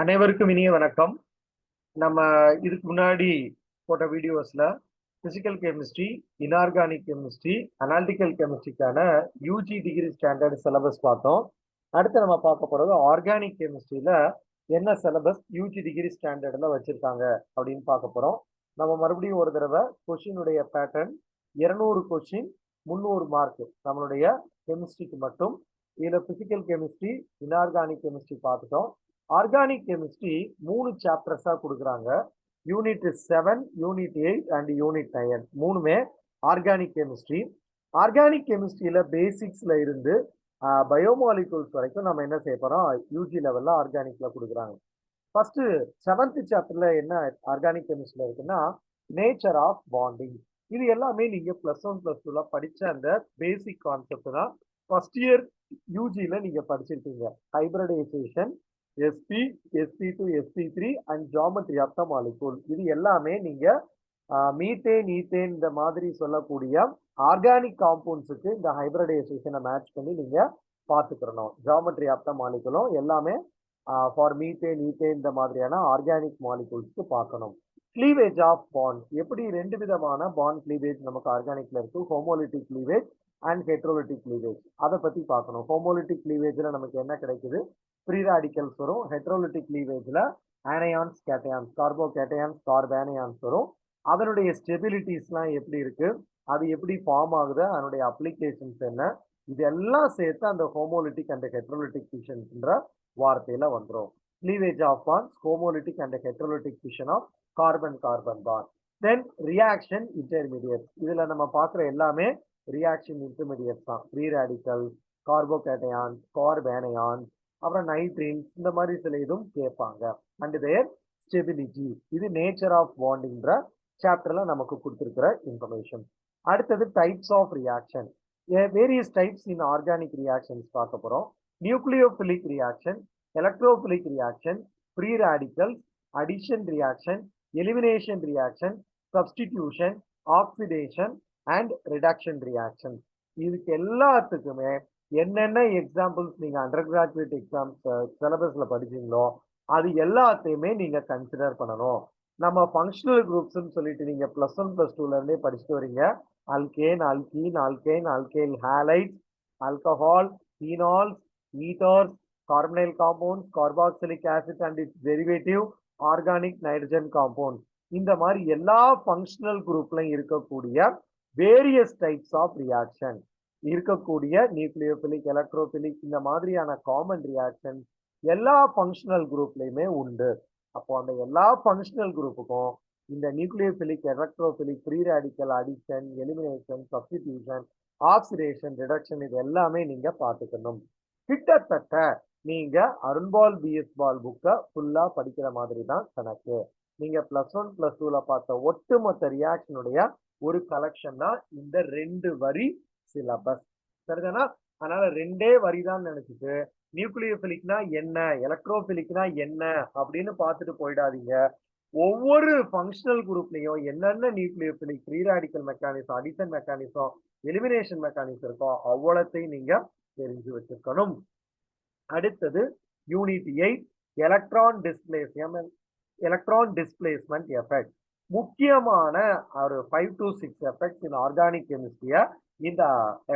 அனைவருக்கும் இனிய வணக்கம். நம்ம இதுக்கு முன்னாடி போட்ட வீடியோஸ்ல physical chemistry inorganic chemistry analytical கெமிஸ்ட்ரிக்கான UG degree standard syllabus பார்த்தோம். அடுத்து நம்ம பார்க்க போறது ஆர்கானிக் கெமிஸ்ட்ரியில என்ன சிலபஸ் யூஜி டிகிரி ஸ்டாண்டர்ட்ல வச்சிருக்காங்க அப்படின்னு பார்க்க போறோம். நம்ம மறுபடியும் ஒரு தடவை கொஷினுடைய பேட்டர்ன் இருநூறு கொஷின் முந்நூறு மார்க் நம்மளுடைய கெமிஸ்ட்ரிக்கு மட்டும். இதில் பிசிக்கல் கெமிஸ்ட்ரி இன்ஆர்கானிக் கெமிஸ்ட்ரி பார்த்துட்டோம். ஆர்கானிக் கெமிஸ்ட்ரி மூணு சாப்டர்ஸாக கொடுக்குறாங்க. Unit seven unit eight and unit nine மூணுமே ஆர்கானிக் கெமிஸ்ட்ரி ஆர்கானிக் கெமிஸ்ட்ரியில் பேசிக்ஸில் இருந்து பயோமாலிகூல்ஸ் வரைக்கும் நம்ம என்ன செய்ய போகிறோம் யூஜி லெவலில் ஆர்கானிக்கில் கொடுக்குறாங்க. ஃபஸ்ட்டு செவன்த் சாப்டரில் என்ன ஆர்கானிக் கெமிஸ்ட்ரியில் இருக்குன்னா நேச்சர் ஆஃப் பாண்டிங் இது எல்லாமே நீங்கள் ப்ளஸ் ஒன் ப்ளஸ் டூவில் படித்த அந்த பேசிக் கான்செப்ட் தான் ஃபர்ஸ்ட் இயர் யூஜியில் நீங்கள் படிச்சிருக்கீங்க. Hybridisation sp sp two sp three and geometry of the molecule இது எல்லாமே நீங்க மீத்தேன் ஈத்தேன் இந்த மாதிரி சொல்லக்கூடிய ஆர்கானிக் காம்பவுண்ட்ஸுக்கு இந்த ஹைபிரடைசேஷனை மேட்ச் பண்ணி நீங்க பார்த்துக்கிறணும் ஜாமெட்ரி ஆஃப் த மாலிகுலும் எல்லாமே ஃபார் மீத்தேன் ஈத்தேன் இந்த மாதிரியான ஆர்கானிக் மாலிகூல்ஸ்க்கு பார்க்கணும் கிளீவேஜ் ஆஃப் பாண்ட் எப்படி ரெண்டு விதமான பாண்ட் கிளீவேஜ் நமக்கு ஆர்கானிக்ல இருக்கு? Homolytic cleavage and heterolytic cleavage அதை பத்தி பார்க்கணும் ஹோமோலிட்டிக் கிளீவேஜ்ல நமக்கு என்ன கிடைக்குது? ஃப்ரீ ராடிக்கல்ஸ் வரும். ஹெட்ரோலிட்டிக் லீவேஜில் anions cations carbocations carbanions வரும். அதனுடைய ஸ்டெபிலிட்டிஸ்லாம் எப்படி இருக்குது அது எப்படி ஃபார்ம் ஆகுது? அதனுடைய அப்ளிகேஷன்ஸ் என்ன? இதெல்லாம் சேர்த்து அந்த ஹோமோலிட்டிக் அண்ட் ஹெட்ரோலிட்டிக் ஃபிஷன்ஸ்ன்ற வார்த்தையில் வந்துடும் cleavage of bonds homolytic and heterolytic fission of carbon carbon bond. Then reaction intermediate இதில் நம்ம பார்க்குற எல்லாமே ரியாக்ஷன் இன்டர்மீடியட்ஸ் தான். ஃப்ரீ ரேடிக்கல் கார்போகேட்டையான்ஸ் கார்பேனையான்ஸ் அப்புறம் நைட்ரின்ஸ் இந்த மாதிரி சில இதுவும் கேட்பாங்க. அண்ட் தேர் ஸ்டெபிலிட்டி இது நேச்சர் ஆஃப் பாண்டிங்கிற சாப்டர்ல நமக்கு கொடுத்துருக்கிற இன்ஃபர்மேஷன் அடுத்தது types of reaction various types in organic reactions பார்க்க போறோம். Nucleophilic reaction electrophilic reaction free radicals addition reaction elimination reaction substitution oxidation and reduction reaction இதுக்கு எல்லாத்துக்குமே என்னென்ன எக்ஸாம்பிள்ஸ் நீங்க அண்டர் கிராஜுவேட் எக்ஸாம்ஸ் சிலபஸ்ல படிச்சீங்களோ அது எல்லாத்தையுமே நீங்க கன்சிடர் பண்ணணும். நம்ம ஃபங்க்ஷனல் குரூப்ஸ்ன்னு சொல்லிட்டு நீங்க பிளஸ் ஒன் பிளஸ் டூல இருந்தே படிச்சுட்டு வரீங்க. Alkane alkene alkane alkyl halides alcohol phenols ethers carbonyl compounds carboxylic acid and its derivative organic nitrogen compound இந்த மாதிரி எல்லா ஃபங்க்ஷனல் குரூப்லையும் இருக்கக்கூடிய வேரியஸ் டைப்ஸ் ஆஃப் ரியாக்ஷன் இருக்கக்கூடிய நியூக்ளியோபிலிக் எலக்ட்ரோபிலிக் இந்த மாதிரியான காமன் ரியாக்ஷன் எல்லா ஃபங்க்ஷனல் குரூப்லையுமே உண்டு. அப்போ அந்த எல்லா ஃபங்க்ஷனல் குரூப்புக்கும் இந்த nucleophilic electrophilic free radical addition elimination substitution oxidation reduction இது எல்லாமே நீங்கள் பார்த்துக்கணும். கிட்டத்தட்ட நீங்கள் அருண்பால் பிஎஸ் பால் புக்கை ஃபுல்லாக படிக்கிற மாதிரி தான் கணக்கு. நீங்கள் ப்ளஸ் ஒன் ப்ளஸ் டூவில் பார்த்த ஒட்டுமொத்த ரியாக்ஷனுடைய ஒரு கலெக்ஷன் தான் இந்த ரெண்டு வரி சிலபஸ். சரிதானா? அதனால ரெண்டே வரிதான் நினைச்சிட்டு நியூக்ளியோபிலிக்னா என்ன எலக்ட்ரோபிலிக்னா என்ன அப்படின்னு பார்த்துட்டு போயிடாதீங்க. ஒவ்வொரு ஃபங்க்ஷனல் குரூப்லையும் என்னென்ன nucleophilic free radical mechanism addition mechanism elimination mechanism இருக்கோ அவ்வளோத்தையும் நீங்க தெரிஞ்சு வச்சிருக்கணும் அடுத்தது unit eight electron displace electron displacement effect முக்கியமான ஒரு five to six effects in organic கெமிஸ்ட்ரியை இந்த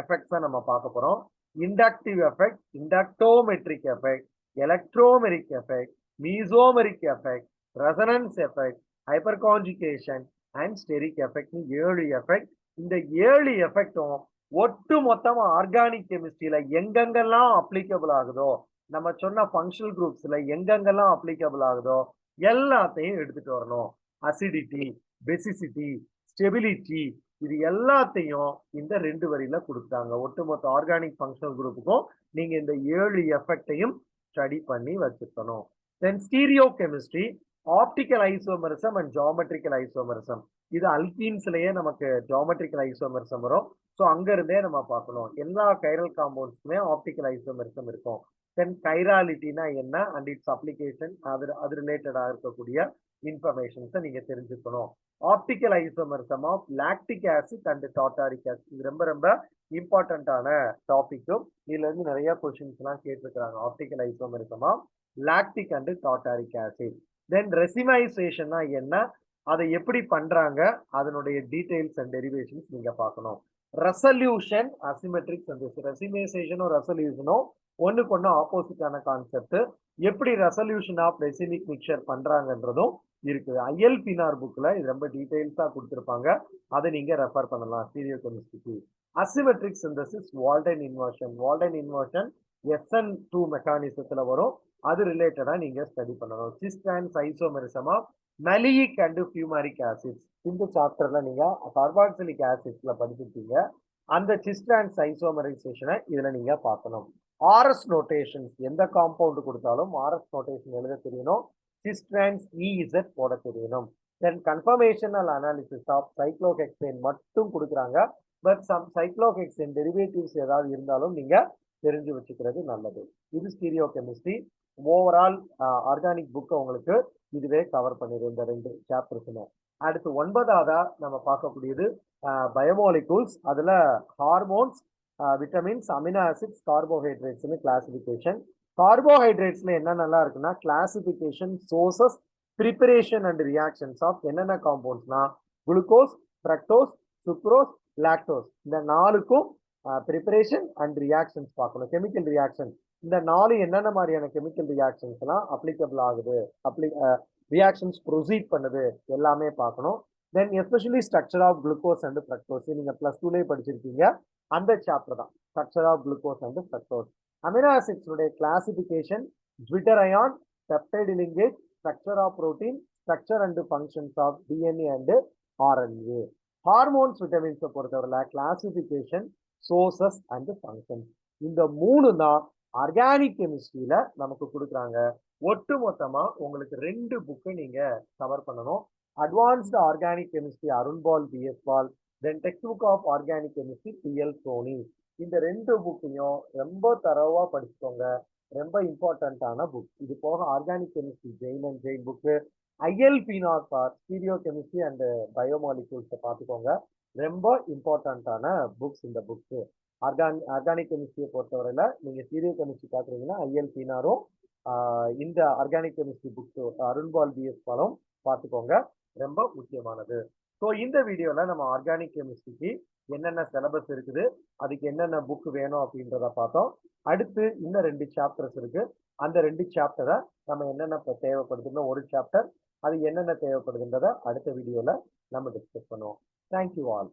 எஃபெக்ட்ஸை நம்ம பார்க்க போகிறோம் inductive effect inductomeric effect electromeric effect mesomeric effect resonance effect hyperconjugation and steric எஃபெக்ட்னு ஏழு எஃபெக்ட் இந்த ஏழு எஃபெக்டும் ஒட்டு மொத்தமாக ஆர்கானிக் கெமிஸ்ட்ரியில எங்கெங்கெல்லாம் அப்ளிகபிள் ஆகுதோ நம்ம சொன்ன ஃபங்க்ஷனல் குரூப்ஸ்ல எங்கெங்கெல்லாம் அப்ளிகபிள் ஆகுதோ எல்லாத்தையும் எடுத்துட்டு வரணும். அசிடிட்டி பெசிசிட்டி ஸ்டெபிலிட்டி இது எல்லாத்தையும் இந்த ரெண்டு வரியில கொடுத்தாங்க. ஒட்டுமொத்த ஆர்கானிக் ஃபங்க்ஷனல் குரூப்புக்கும் நீங்க இந்த ஏழு எஃபெக்டையும் ஸ்டடி பண்ணி வச்சுக்கணும். Then stereochemistry optical isomerism and geometrical isomerism இது அல்கீன்ஸ்லயே நமக்கு ஜாமெட்ரிக்கல் ஐசோமரிசம் வரும். ஸோ அங்கிருந்தே நம்ம பார்க்கணும். எல்லா கைரல் காம்பவுண்ட்ஸ்க்குமே ஆப்டிக்கல் ஐசோமரிசம் இருக்கும். தென் கைராலிட்டினா என்ன? அண்ட் இட்ஸ் அப்ளிகேஷன் அது அது ரிலேட்டடாக இருக்கக்கூடிய இன்ஃபர்மேஷன்ஸை நீங்க தெரிஞ்சுக்கணும். Optical isomerism of lactic acid and tartaric acid இது ரொம்ப ரொம்ப இம்பார்ட்டண்ட்டான டாபிக்கும் இதுல இருந்து நிறைய கொஸ்டின்ஸ் எல்லாம் கேட்டிருக்கிறாங்க. Optical ஐசோமெரிசமா lactic and tartaric acid then ரெசிமைசேஷன்னா என்ன? அதை எப்படி பண்றாங்க? அதனுடைய டீடைல்ஸ் அண்ட் டெரிவேஷன்ஸ் நீங்க பார்க்கணும். ரெசல்யூஷன் அசிமெட்ரிக் சிந்தசிஸ் ரெசிமைசேஷனும் ரெசல்யூஷனும் ஒன்றுக்கு ஒன்று ஆப்போசிட்டான கான்செப்ட் எப்படி ரெசல்யூஷன் ஆஃப் ரெசிமிக் மிக்சர் பண்றாங்கன்றதும் இருக்குது. ஐஎல் பினார் புக்ல இது ரொம்ப டீடைல்ஸா கொடுத்துருப்பாங்க. அதை நீங்க ரெஃபர் பண்ணலாம். Serial கெமிஸ்ட்ரிக்கு asymmetric synthesis Walden inversion Walden inversion SN two மெக்கானிசத்துல வரும். அது ரிலேட்டடா நீங்க ஸ்டடி பண்ணணும். சிஸ்டான்ஸ் ஐசோமெரிசமா மெலியிக் அண்ட் ஃபியூமாரிக் ஆசிட்ஸ் இந்த சாப்டர்ல நீங்க கார்பாக்சிலிக் ஆசிட்ஸ்ல படிச்சிருக்கீங்க. அந்த சிஸ்டான்ஸ் ஐசோமரைசேஷனை இதுல நீங்க பார்க்கணும். ஆர்எஸ் நோட்டேஷன்ஸ் எந்த காம்பவுண்ட் கொடுத்தாலும் ஆர்எஸ் நோட்டேஷன் எழுத தெரியணும். சிஸ்டான்ஸ் இஇசட் போட தெரியணும். Then conformational analysis of cyclohexane மட்டும் கொடுக்குறாங்க. பட் சம் சைக்ளோஹெக்சேன் டெரிவேட்டிவ்ஸ் ஏதாவது இருந்தாலும் நீங்க தெரிஞ்சு வச்சுக்கிறது நல்லது. இது ஸ்டீரியோ கெமிஸ்ட்ரி ஓவரால் ஆர்கானிக் புக்கை உங்களுக்கு இதுவே கவர் பண்ணிடும் இந்த ரெண்டு சாப்டர்ஸுமே அடுத்து ஒன்பதாவதா நம்ம பார்க்கக்கூடியது பயோமாலிகூல்ஸ் அதுல ஹார்மோன்ஸ் விட்டமின்ஸ் அமினோ ஆசிட்ஸ் கார்போஹைட்ரேட்ஸ்னு கிளாசிஃபிகேஷன் கார்போஹைட்ரேட்ஸ்ல என்னென்னலாம் இருக்குன்னா classification sources preparation and reactions of என்னென்ன காம்பவுண்ட்ஸ்னா குளுக்கோஸ் ஃப்ரக்டோஸ் சுக்ரோஸ் லாக்டோஸ் இந்த நாலுக்கும் ப்ரிப்பரேஷன் அண்ட் ரியாக்ஷன்ஸ் பார்க்கணும். கெமிக்கல் ரியாக்ஷன் இந்த நாலு என்னென்ன மாதிரியான கெமிக்கல் ரியாக்ஷன்ஸ் எல்லாம் அப்ளிகபிள் ஆகுது. அப்ளி ரியாக்ஷன்ஸ் ப்ரொசீட் பண்ணுது. எல்லாமே பார்க்கணும். Then especially structure of glucose and fructose நீங்கள் பிளஸ் டூலேயே படிச்சிருக்கீங்க. அந்த சாப்டர் தான். Structure of glucose and fructose amino ஆசிட்ஸுடைய classification zwitterion peptide linkage structure of protein structure and functions of DNA and RNA hormones விட்டமின்ஸை பொறுத்தவரையில் classification sources and functions இந்த மூணு தான் organic கெமிஸ்ட்ரியில நமக்கு கொடுக்குறாங்க. ஒட்டு மொத்தமா உங்களுக்கு ரெண்டு புக்கு நீங்க கவர் பண்ணணும். Advanced organic chemistry Arun Bahl BS Bahl then textbook of organic chemistry PL Soni இந்த ரெண்டு புக்கையும் ரொம்ப தரவா படிச்சுக்கோங்க. ரொம்ப இம்பார்ட்டண்ட்டான புக் இது போக organic chemistry Jain and Jain book IL Finar stereochemistry and பயோமாலிகூல்ஸை பார்த்துக்கோங்க. ரொம்ப இம்பார்ட்டண்ட்டான புக்ஸ் இந்த புக்ஸ் ஆர்கானி ஆர்கானிக் கெமிஸ்ட்ரியை பொறுத்தவரையில் நீங்கள் சீரியோ கெமிஸ்ட்ரி பார்க்குறீங்கன்னா ஐஎல் பினாரும் இந்த organic chemistry books Arun Bahl BS பாலும் பார்த்துக்கோங்க. ரொம்ப முக்கியமானது. ஸோ இந்த வீடியோவில் நம்ம ஆர்கானிக் கெமிஸ்ட்ரிக்கு என்னென்ன சிலபஸ் இருக்குது அதுக்கு என்னென்ன புக் வேணும் அப்படின்றத பார்த்தோம். அடுத்து இன்னும் ரெண்டு சாப்டர்ஸ் இருக்கு. அந்த ரெண்டு சாப்டரை நம்ம என்னென்ன தேவைப்படுதுன்னு ஒரு சாப்டர் அது என்னென்ன தேவைப்படுதுன்றத அடுத்த வீடியோவில் நம்ம டிஸ்கஸ் பண்ணுவோம். Thank you all